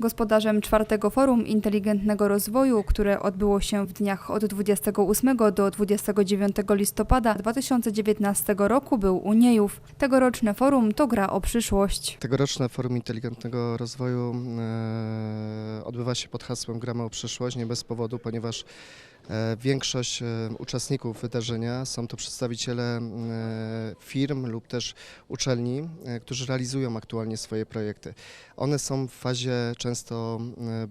Gospodarzem czwartego Forum Inteligentnego Rozwoju, które odbyło się w dniach od 28 do 29 listopada 2019 roku był Uniejów. Tegoroczne forum to gra o przyszłość. Tegoroczne Forum Inteligentnego Rozwoju odbywa się pod hasłem Gramy o przyszłość, nie bez powodu, ponieważ e, większość e, uczestników wydarzenia są to przedstawiciele e, firm lub też uczelni, którzy realizują aktualnie swoje projekty. One są w fazie często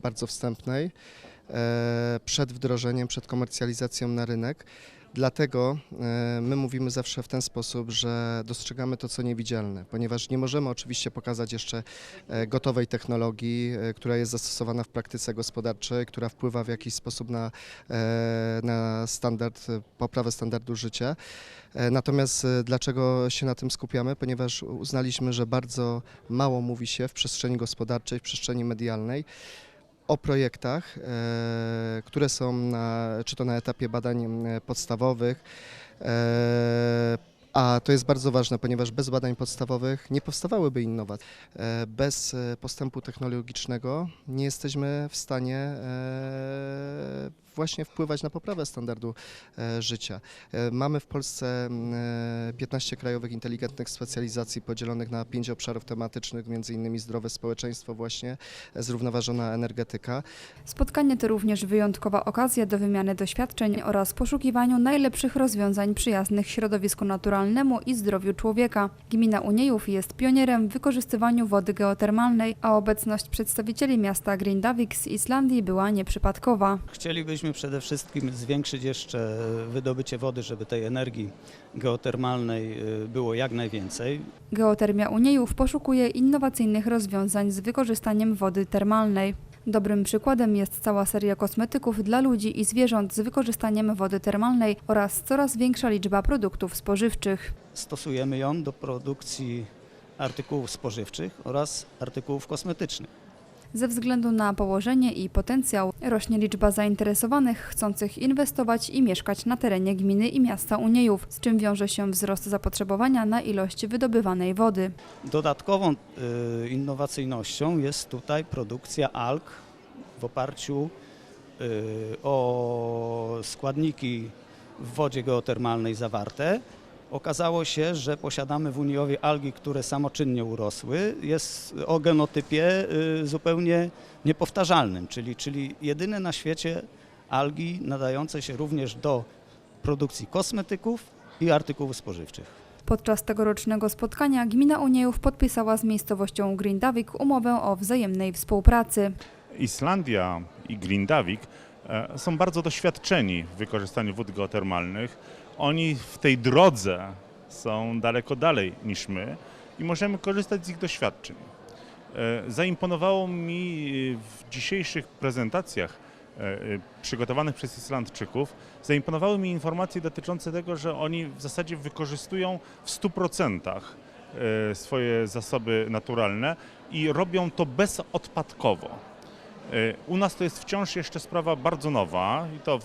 bardzo wstępnej, przed wdrożeniem, przed komercjalizacją na rynek. Dlatego e, my mówimy zawsze w ten sposób, że dostrzegamy to, co niewidzialne, ponieważ nie możemy oczywiście pokazać jeszcze e, gotowej technologii, e, która jest zastosowana w praktyce gospodarczej, która wpływa w jakiś sposób na, e, na standard, e, poprawę standardu życia. E, Natomiast e, dlaczego się na tym skupiamy? Ponieważ uznaliśmy, że bardzo mało mówi się w przestrzeni gospodarczej, w przestrzeni medialnej o projektach, e, które są na, czy to na etapie badań e, podstawowych, e, a to jest bardzo ważne, ponieważ bez badań podstawowych nie powstawałyby innowacje. Bez postępu technologiczne nie jesteśmy w stanie właśnie wpływać na poprawę standardu e, życia. E, Mamy w Polsce m, e, 15 krajowych inteligentnych specjalizacji podzielonych na pięć obszarów tematycznych, między innymi zdrowe społeczeństwo właśnie, e, zrównoważona energetyka. Spotkanie to również wyjątkowa okazja do wymiany doświadczeń oraz poszukiwaniu najlepszych rozwiązań przyjaznych środowisku naturalnemu i zdrowiu człowieka. Gmina Uniejów jest pionierem w wykorzystywaniu wody geotermalnej, a obecność przedstawicieli miasta Grindavik z Islandii była nieprzypadkowa. Chcielibyśmy przede wszystkim zwiększyć jeszcze wydobycie wody, żeby tej energii geotermalnej y, było jak najwięcej. Geotermia Uniejów poszukuje innowacyjnych rozwiązań z wykorzystaniem wody termalnej. Dobrym przykładem jest cała seria kosmetyków dla ludzi i zwierząt z wykorzystaniem wody termalnej oraz coraz większa liczba produktów spożywczych. Stosujemy ją do produkcji artykułów spożywczych oraz artykułów kosmetycznych. Ze względu na położenie i potencjał rośnie liczba zainteresowanych chcących inwestować i mieszkać na terenie gminy i miasta Uniejów, z czym wiąże się wzrost zapotrzebowania na ilość wydobywanej wody. Dodatkową y, innowacyjnością jest tutaj produkcja alg w oparciu y, o składniki w wodzie geotermalnej zawarte. Okazało się, że posiadamy w Uniowie algi, które samoczynnie urosły. Jest o genotypie y, zupełnie niepowtarzalnym, czyli, czyli jedyne na świecie algi nadające się również do produkcji kosmetyków i artykułów spożywczych. Podczas tegorocznego spotkania gmina Uniejów podpisała z miejscowością Grindavik umowę o wzajemnej współpracy. Islandia i Grindavik są bardzo doświadczeni w wykorzystaniu wód geotermalnych. Oni w tej drodze są daleko dalej niż my i możemy korzystać z ich doświadczeń. E, Zaimponowało mi e, w dzisiejszych prezentacjach e, e, przygotowanych przez Islandczyków, zaimponowały mi informacje dotyczące tego, że oni w zasadzie wykorzystują w 100% e, swoje zasoby naturalne i robią to bezodpadkowo. E, U nas to jest wciąż jeszcze sprawa bardzo nowa i to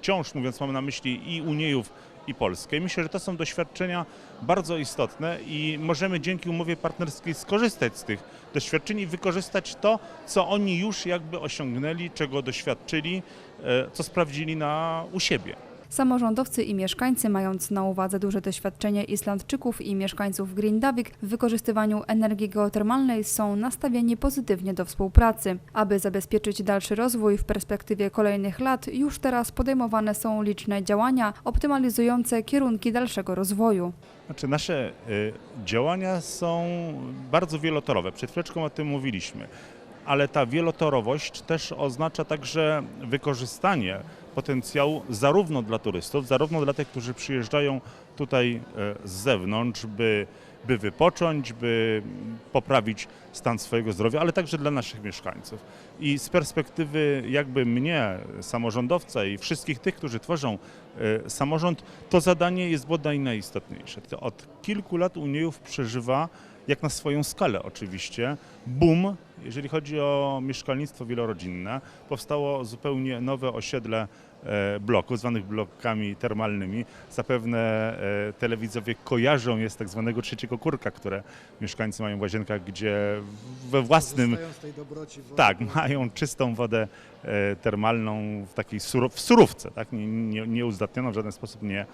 wciąż mówiąc mamy na myśli i Uniejów i Polskę. Myślę, że to są doświadczenia bardzo istotne i możemy dzięki umowie partnerskiej skorzystać z tych doświadczeń i wykorzystać to, co oni już jakby osiągnęli, czego doświadczyli, e, co sprawdzili na, u siebie. Samorządowcy i mieszkańcy, mając na uwadze duże doświadczenie Islandczyków i mieszkańców Grindavik w wykorzystywaniu energii geotermalnej, są nastawieni pozytywnie do współpracy. Aby zabezpieczyć dalszy rozwój w perspektywie kolejnych lat, już teraz podejmowane są liczne działania optymalizujące kierunki dalszego rozwoju. Znaczy nasze y, działania są bardzo wielotorowe. Przed chwileczką o tym mówiliśmy. Ale ta wielotorowość też oznacza także wykorzystanie potencjału zarówno dla turystów, zarówno dla tych, którzy przyjeżdżają tutaj e, z zewnątrz, by, by wypocząć, by poprawić stan swojego zdrowia, ale także dla naszych mieszkańców. I z perspektywy jakby mnie, samorządowca i wszystkich tych, którzy tworzą e, samorząd, to zadanie jest bodaj najistotniejsze. To Od kilku lat Uniejów przeżywa, jak na swoją skalę oczywiście, boom, Jeżeli chodzi o mieszkalnictwo wielorodzinne, powstało zupełnie nowe osiedle bloków, zwanych blokami termalnymi. Zapewne e, telewidzowie kojarzą je z tak zwanego trzeciego kurka, które mieszkańcy mają w łazienkach, gdzie we własnym tak, mają czystą wodę e, termalną w takiej w surówce, tak? nie, nie, nie uzdatnioną, w żaden sposób nie,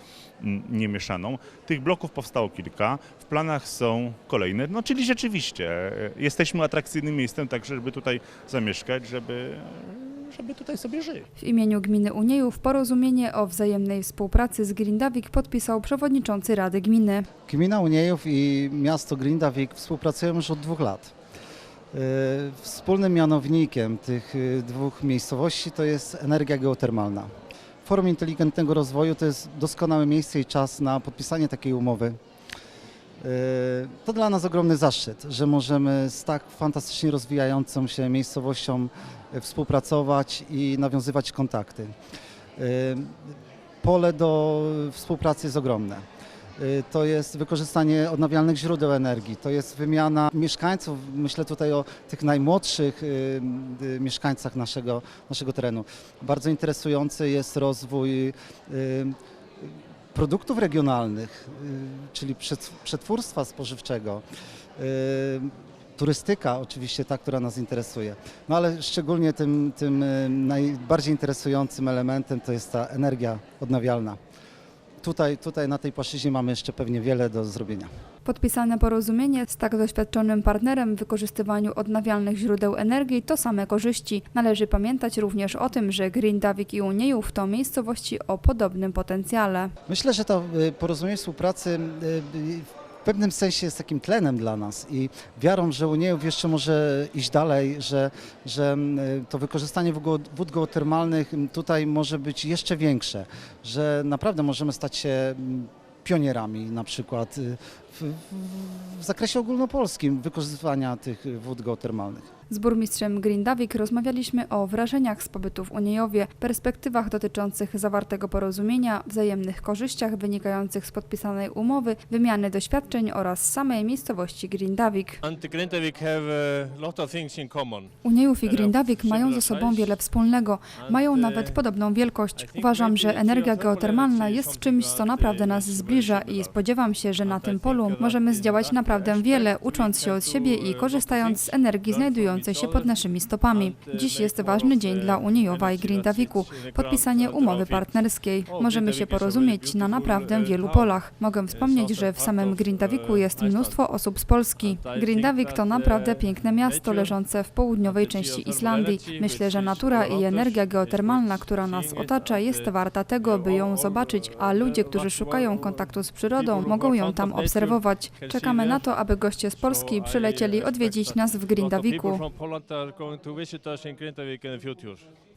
m, nie mieszaną. Tych bloków powstało kilka, w planach są kolejne, no czyli rzeczywiście e, jesteśmy atrakcyjnym miejscem także, żeby tutaj zamieszkać, żeby, żeby tutaj sobie żyć. W imieniu gminy Uniejów porozumienie o wzajemnej współpracy z Grindavik podpisał przewodniczący Rady Gminy. Gmina Uniejów i miasto Grindavik współpracują już od dwóch lat. E, Wspólnym mianownikiem tych e, dwóch miejscowości to jest energia geotermalna. Forum Inteligentnego Rozwoju to jest doskonałe miejsce i czas na podpisanie takiej umowy. E, To dla nas ogromny zaszczyt, że możemy z tak fantastycznie rozwijającą się miejscowością e, współpracować i nawiązywać kontakty. E, Pole do współpracy jest ogromne. To jest wykorzystanie odnawialnych źródeł energii, to jest wymiana mieszkańców, myślę tutaj o tych najmłodszych mieszkańcach naszego, naszego terenu. Bardzo interesujący jest rozwój produktów regionalnych, y, czyli przetw- przetwórstwa spożywczego. y, Turystyka oczywiście ta, która nas interesuje. No ale szczególnie tym, tym y, najbardziej interesującym elementem to jest ta energia odnawialna. Tutaj, tutaj na tej płaszczyźnie mamy jeszcze pewnie wiele do zrobienia. Podpisane porozumienie z tak doświadczonym partnerem w wykorzystywaniu odnawialnych źródeł energii to same korzyści. Należy pamiętać również o tym, że Grindavik i Uniejów to miejscowości o podobnym potencjale. Myślę, że to y, porozumienie współpracy y, w pewnym sensie jest takim tlenem dla nas i wiarą, że Uniejów jeszcze może iść dalej, że, że y, to wykorzystanie wód geotermalnych y, tutaj może być jeszcze większe, że naprawdę możemy stać się mm, pionierami na przykład w, zakresie ogólnopolskim wykorzystywania tych wód geotermalnych. Z burmistrzem Grindavik rozmawialiśmy o wrażeniach z pobytu w Uniejowie, perspektywach dotyczących zawartego porozumienia, wzajemnych korzyściach wynikających z podpisanej umowy, wymiany doświadczeń oraz samej miejscowości Grindavik. Uniejów i Grindavik mają ze sobą wiele wspólnego, mają nawet podobną wielkość. Uważam, że energia geotermalna jest czymś, co naprawdę nas zbliża i spodziewam się, że na tym polu możemy zdziałać naprawdę wiele, ucząc się od siebie i korzystając z energii znajdującej się pod naszymi stopami. Dziś jest ważny dzień dla Uniejowa i Grindaviku, podpisanie umowy partnerskiej. Możemy się porozumieć na naprawdę wielu polach. Mogę wspomnieć, że w samym Grindaviku jest mnóstwo osób z Polski. Grindavik to naprawdę piękne miasto leżące w południowej części Islandii. Myślę, że natura i energia geotermalna, która nas otacza, jest warta tego, by ją zobaczyć, a ludzie, którzy szukają kontaktu z przyrodą, mogą ją tam obserwować. Czekamy na to, aby goście z Polski przylecieli odwiedzić nas w Grindaviku.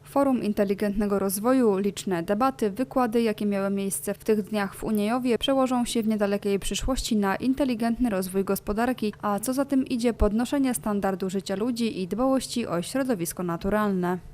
Forum Inteligentnego Rozwoju, liczne debaty, wykłady, jakie miały miejsce w tych dniach w Uniejowie, przełożą się w niedalekiej przyszłości na inteligentny rozwój gospodarki, a co za tym idzie podnoszenie standardu życia ludzi i dbałości o środowisko naturalne.